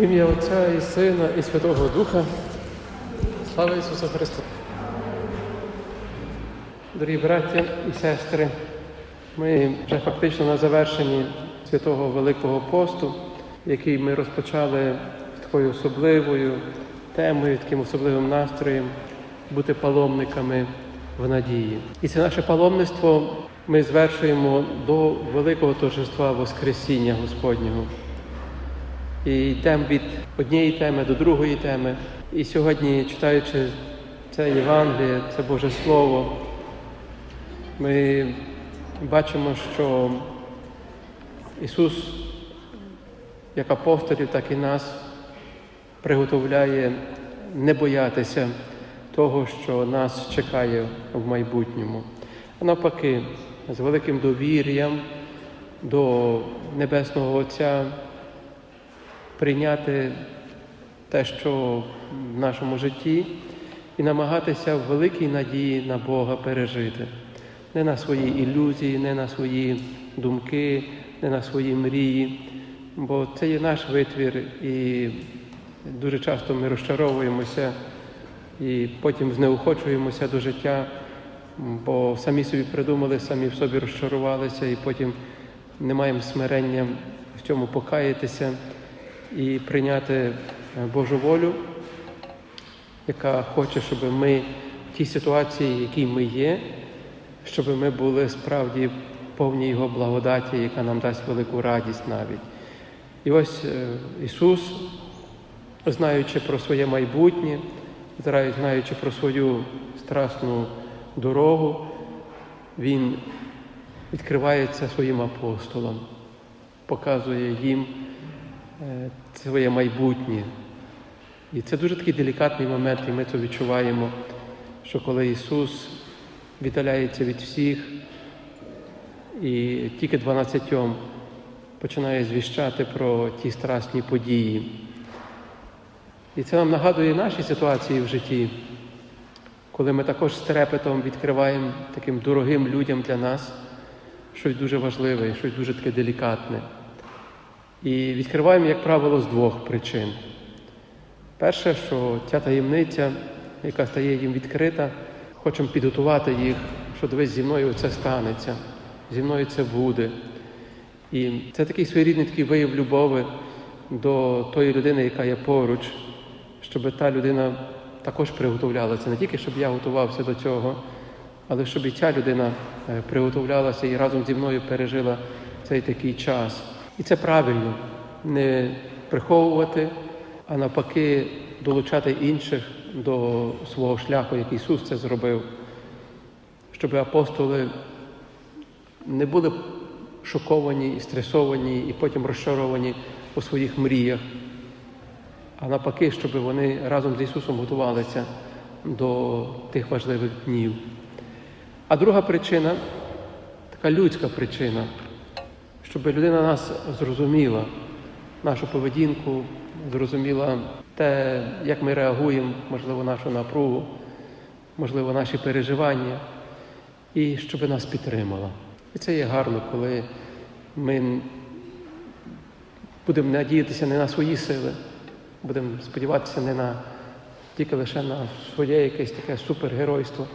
Ім'я Отця і Сина, і Святого Духа. Слава Ісусу Христу! Дорогі браття і сестри, ми вже фактично на завершенні святого Великого посту, який ми розпочали такою особливою темою, таким особливим настроєм бути паломниками в надії. І це наше паломництво ми звершуємо до великого торжества Воскресіння Господнього. І йдемо від однієї теми до другої теми. І сьогодні, читаючи це Євангеліє, це Боже Слово, ми бачимо, що Ісус, як апостолів, так і нас приготовляє не боятися того, що нас чекає в майбутньому. А навпаки, з великим довір'ям до Небесного Отця прийняти те, що в нашому житті, і намагатися в великій надії на Бога пережити. Не на свої ілюзії, не на свої думки, не на свої мрії. Бо це є наш витвір, і дуже часто ми розчаровуємося і потім знеохочуємося до життя, бо самі собі придумали, самі в собі розчарувалися, і потім не маємо смирення в цьому покаятися і прийняти Божу волю, яка хоче, щоб ми в тій ситуації, в якій ми є, щоб ми були справді повні Його благодаті, яка нам дасть велику радість навіть. І ось е, Ісус, знаючи про своє майбутнє, знаючи про свою страсну дорогу, Він відкривається своїм апостолам, показує їм е, своє майбутнє. І це дуже такий делікатний момент, і ми це відчуваємо, що коли Ісус віддаляється від всіх і тільки 12 починає звіщати про ті страсні події. І це нам нагадує наші ситуації в житті, коли ми також з трепетом відкриваємо таким дорогим людям для нас щось дуже важливе, щось дуже таке делікатне. І відкриваємо, як правило, з двох причин. Перше, що ця таємниця, яка стає їм відкрита, хочемо підготувати їх, що дивись, зі мною це станеться, зі мною це буде. І це такий своєрідний такий вияв любові до тої людини, яка є поруч, щоб та людина також приготовлялася. Не тільки щоб я готувався до цього, але щоб і ця людина приготовлялася і разом зі мною пережила цей такий час. І це правильно не приховувати, а навпаки, долучати інших до свого шляху, як Ісус це зробив, щоб апостоли не були шоковані і стресовані, і потім розчаровані у своїх мріях, а навпаки, щоб вони разом з Ісусом готувалися до тих важливих днів. А друга причина така людська причина, щоб людина нас зрозуміла, нашу поведінку, зрозуміла те, як ми реагуємо, можливо, нашу напругу, можливо, наші переживання, і щоб нас підтримала. І це є гарно, коли ми будемо надіятися не на свої сили, будемо сподіватися не на тільки лише на своє якесь таке супергеройство,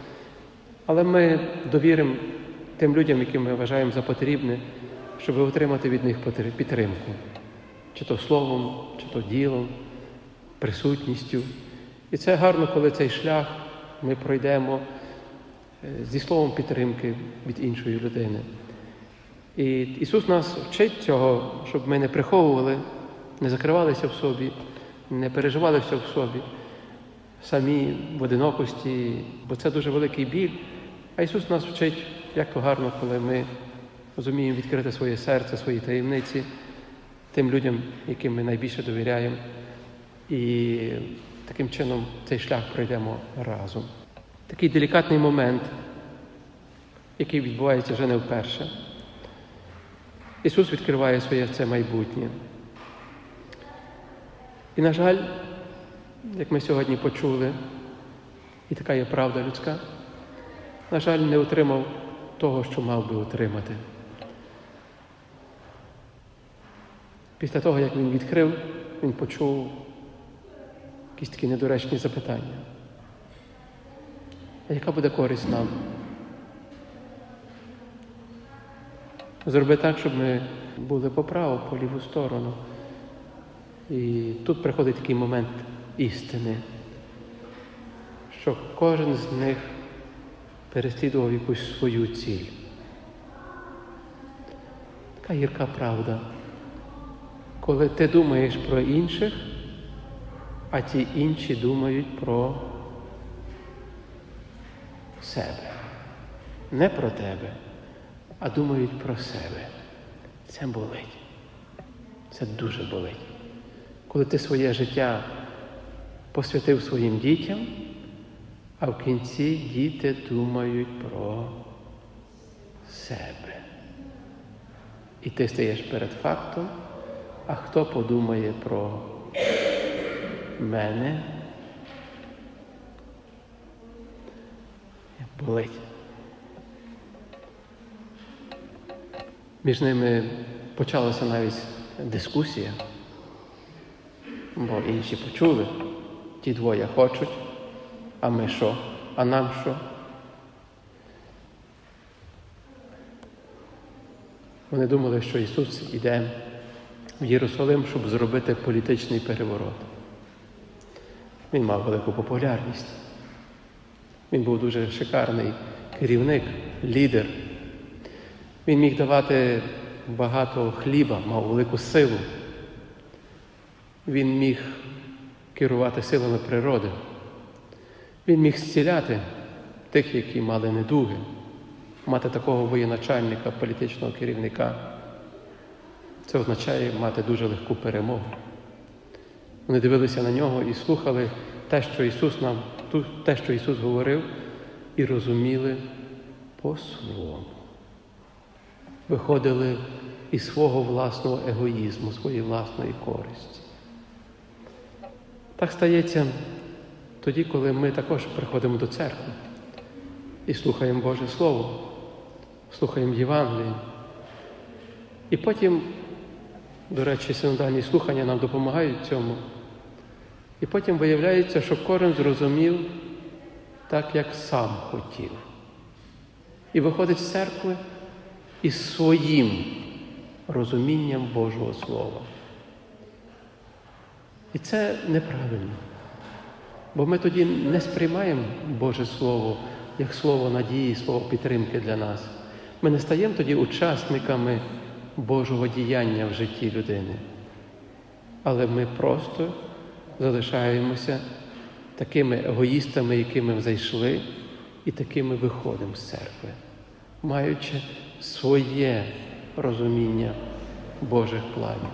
але ми довіримо тим людям, яким ми вважаємо за потрібне, щоб отримати від них підтримку, чи то словом, чи то ділом, присутністю. І це гарно, коли цей шлях ми пройдемо зі словом підтримки від іншої людини. І Ісус нас вчить цього, щоб ми не приховували, не закривалися в собі, не переживали все в собі, самі в одинокості, бо це дуже великий біль. А Ісус нас вчить, як то гарно, коли ми розуміємо відкрити своє серце, свої таємниці тим людям, яким ми найбільше довіряємо. І таким чином цей шлях пройдемо разом. Такий делікатний момент, який відбувається вже не вперше. Ісус відкриває своє це майбутнє. І, на жаль, як ми сьогодні почули, і така є правда людська, на жаль, не отримав того, що мав би отримати. Після того, як він відкрив він почув якісь такі недоречні запитання. А яка буде користь нам? Зроби так, щоб ми були по праву, по ліву сторону. І тут приходить такий момент істини, що кожен з них переслідував якусь свою ціль. Така гірка правда. Коли ти думаєш про інших, а ті інші думають про себе. Не про тебе, а думають про себе. Це болить. Це дуже болить. Коли ти своє життя посвятив своїм дітям, а в кінці діти думають про себе. І ти стаєш перед фактом, а хто подумає про мене? Болить. Між ними почалася навіть дискусія, бо інші почули, ті двоє хочуть, а ми що? А нам що? Вони думали, що Ісус іде в Єрусалим, щоб зробити політичний переворот. Він мав велику популярність. Він був дуже шикарний керівник, лідер. Він міг давати багато хліба, мав велику силу. Він міг керувати силами природи. Він міг зціляти тих, які мали недуги, мати такого воєначальника, політичного керівника. Це означає мати дуже легку перемогу. Вони дивилися на нього і слухали те, що Ісус нам, те, що Ісус говорив, і розуміли по-своєму. Виходили із свого власного егоїзму, своєї власної користі. Так стається тоді, коли ми також приходимо до церкви і слухаємо Боже Слово, слухаємо Євангеліє. І потім, до речі, синодальні слухання нам допомагають цьому. І потім виявляється, що кожен зрозумів так, як сам хотів. І виходить з церкви із своїм розумінням Божого Слова. І це неправильно. Бо ми тоді не сприймаємо Боже Слово як слово надії, слово підтримки для нас. Ми не стаємо тоді учасниками Божого діяння в житті людини. Але ми просто залишаємося такими егоїстами, якими ми зайшли, і такими виходимо з церкви, маючи своє розуміння Божих планів.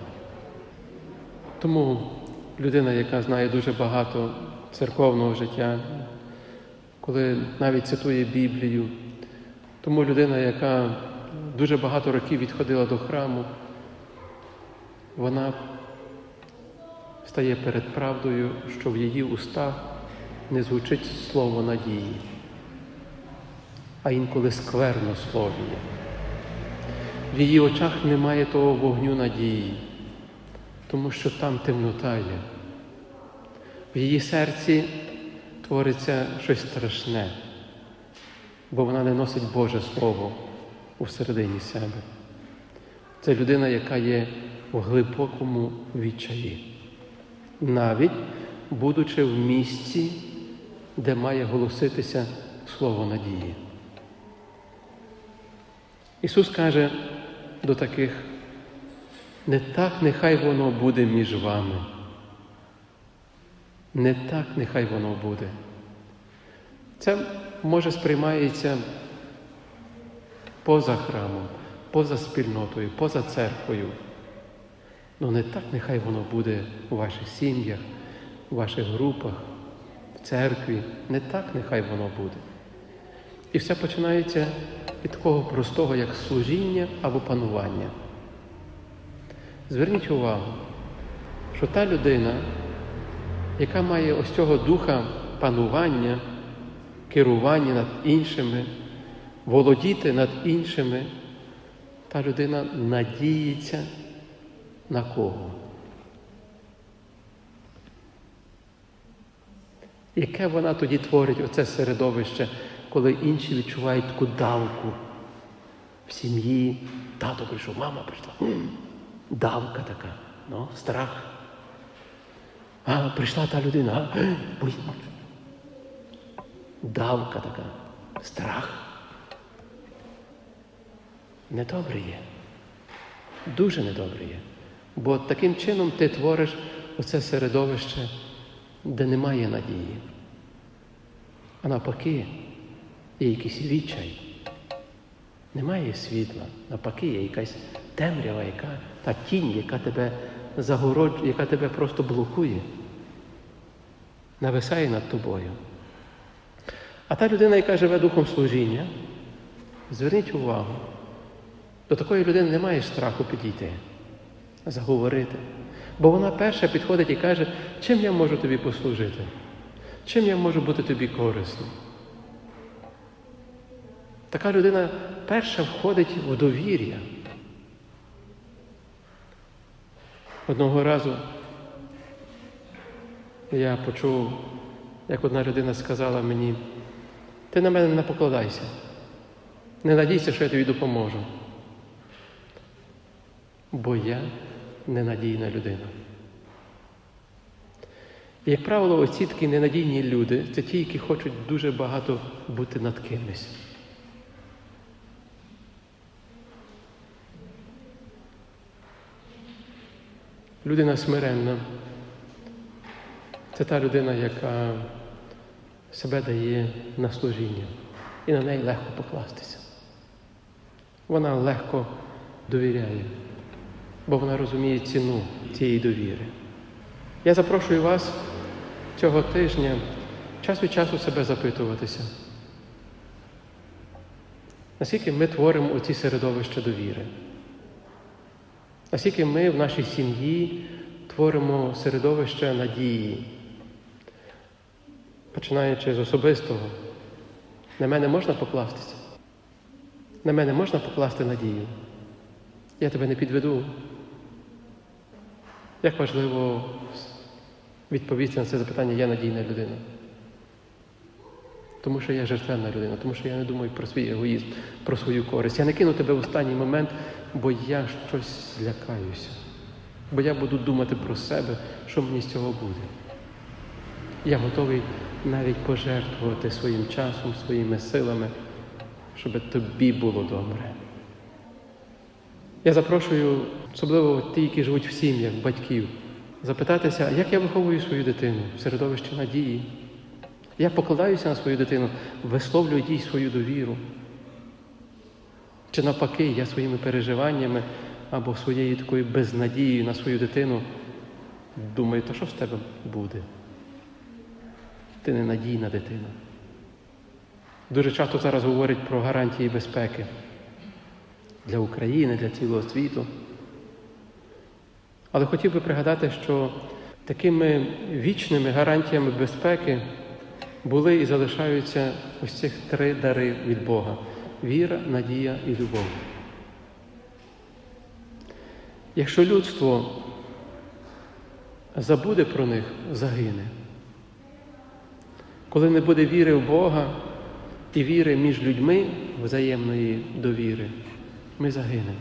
Тому людина, яка знає дуже багато церковного життя, коли навіть цитує Біблію, тому людина, яка дуже багато років відходила до храму, вона стає перед правдою, що в її устах не звучить слово надії, а інколи скверно словіє. В її очах немає того вогню надії, тому що там темнота є. В її серці твориться щось страшне, бо вона не носить Боже Слово у середині себе. Це людина, яка є в глибокому відчаї, навіть будучи в місці, де має голоситися Слово надії. Ісус каже до таких, не так нехай воно буде між вами. Не так нехай воно буде. Це може сприймається поза храмом, поза спільнотою, поза церквою. Ну не так нехай воно буде у ваших сім'ях, у ваших групах, в церкві. Не так нехай воно буде. І все починається від такого простого, як служіння або панування. Зверніть увагу, що та людина, яка має ось цього духа панування, керування над іншими, володіти над іншими, та людина надіється на кого. Яке вона тоді творить оце середовище, коли інші відчувають таку давку в сім'ї? Тато прийшов, мама прийшла. Давка така, ну, страх. А, прийшла та людина, а, Давка така, страх. Недобре є. Дуже недобре є. Бо таким чином ти твориш оце середовище, де немає надії. А навпаки, є якийсь відчай. Немає світла, навпаки, є якась темрява, яка, та тінь, яка тебе загороджує, яка тебе просто блокує, нависає над тобою. А та людина, яка живе духом служіння, зверніть увагу, до такої людини немає страху підійти, заговорити. Бо вона перша підходить і каже, чим я можу тобі послужити? Чим я можу бути тобі корисним? Така людина перша входить в довір'я. Одного разу я почув, як одна людина сказала мені, ти на мене не покладайся, не надійся, що я тобі допоможу. Бо я ненадійна людина. Як правило, оці такі ненадійні люди це ті, які хочуть дуже багато бути над кимось. Людина смиренна. Це та людина, яка себе дає на служіння, і на неї легко покластися. Вона легко довіряє, бо вона розуміє ціну цієї довіри. Я запрошую вас цього тижня час від часу себе запитуватися. Наскільки ми творимо оці середовища довіри? Наскільки ми в нашій сім'ї творимо середовище надії, починаючи з особистого, на мене можна покластися? На мене можна покласти надію? Я тебе не підведу. Як важливо відповісти на це запитання, я надійна людина. Тому що я жертвенна людина, тому що я не думаю про свій егоїзм, про свою користь. Я не кину тебе в останній момент, бо я щось злякаюся. Бо я буду думати про себе, що мені з цього буде. Я готовий навіть пожертвувати своїм часом, своїми силами, щоб тобі було добре. Я запрошую, особливо ті, які живуть в сім'ях, батьків, запитатися, як я виховую свою дитину в середовищі надії. Я покладаюся на свою дитину, висловлюю їй свою довіру. Чи навпаки, я своїми переживаннями або своєю такою безнадією на свою дитину думаю, то що з тебе буде? Ти ненадійна дитина. Дуже часто зараз говорять про гарантії безпеки для України, для цілого світу. Але хотів би пригадати, що такими вічними гарантіями безпеки були і залишаються ось цих три дари від Бога віра, надія і любов. Якщо людство забуде про них, загине. Коли не буде віри в Бога і віри між людьми взаємної довіри, ми загинемо.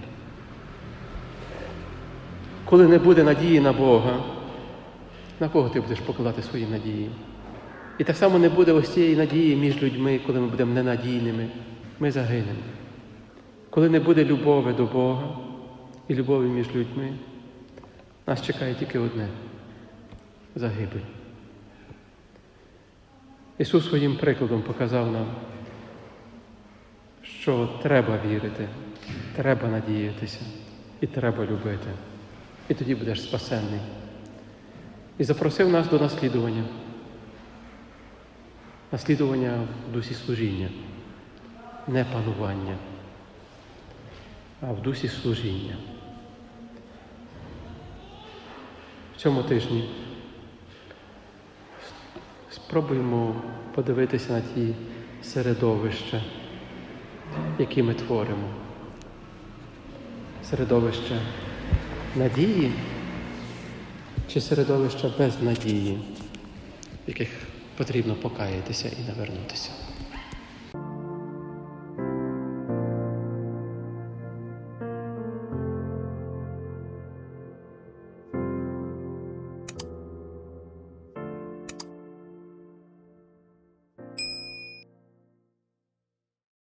Коли не буде надії на Бога, на кого ти будеш покладати свої надії? І так само не буде ось цієї надії між людьми, коли ми будемо ненадійними, ми загинемо. Коли не буде любові до Бога і любові між людьми, нас чекає тільки одне загибель. Ісус своїм прикладом показав нам, що треба вірити, треба надіятися і треба любити. І тоді будеш спасенний. І запросив нас до наслідування. Наслідування в дусі служіння, не панування, а в дусі служіння. В цьому тижні спробуємо подивитися на ті середовища, які ми творимо. Середовище надії чи середовище без надії, в яких потрібно покаятися і навернутися.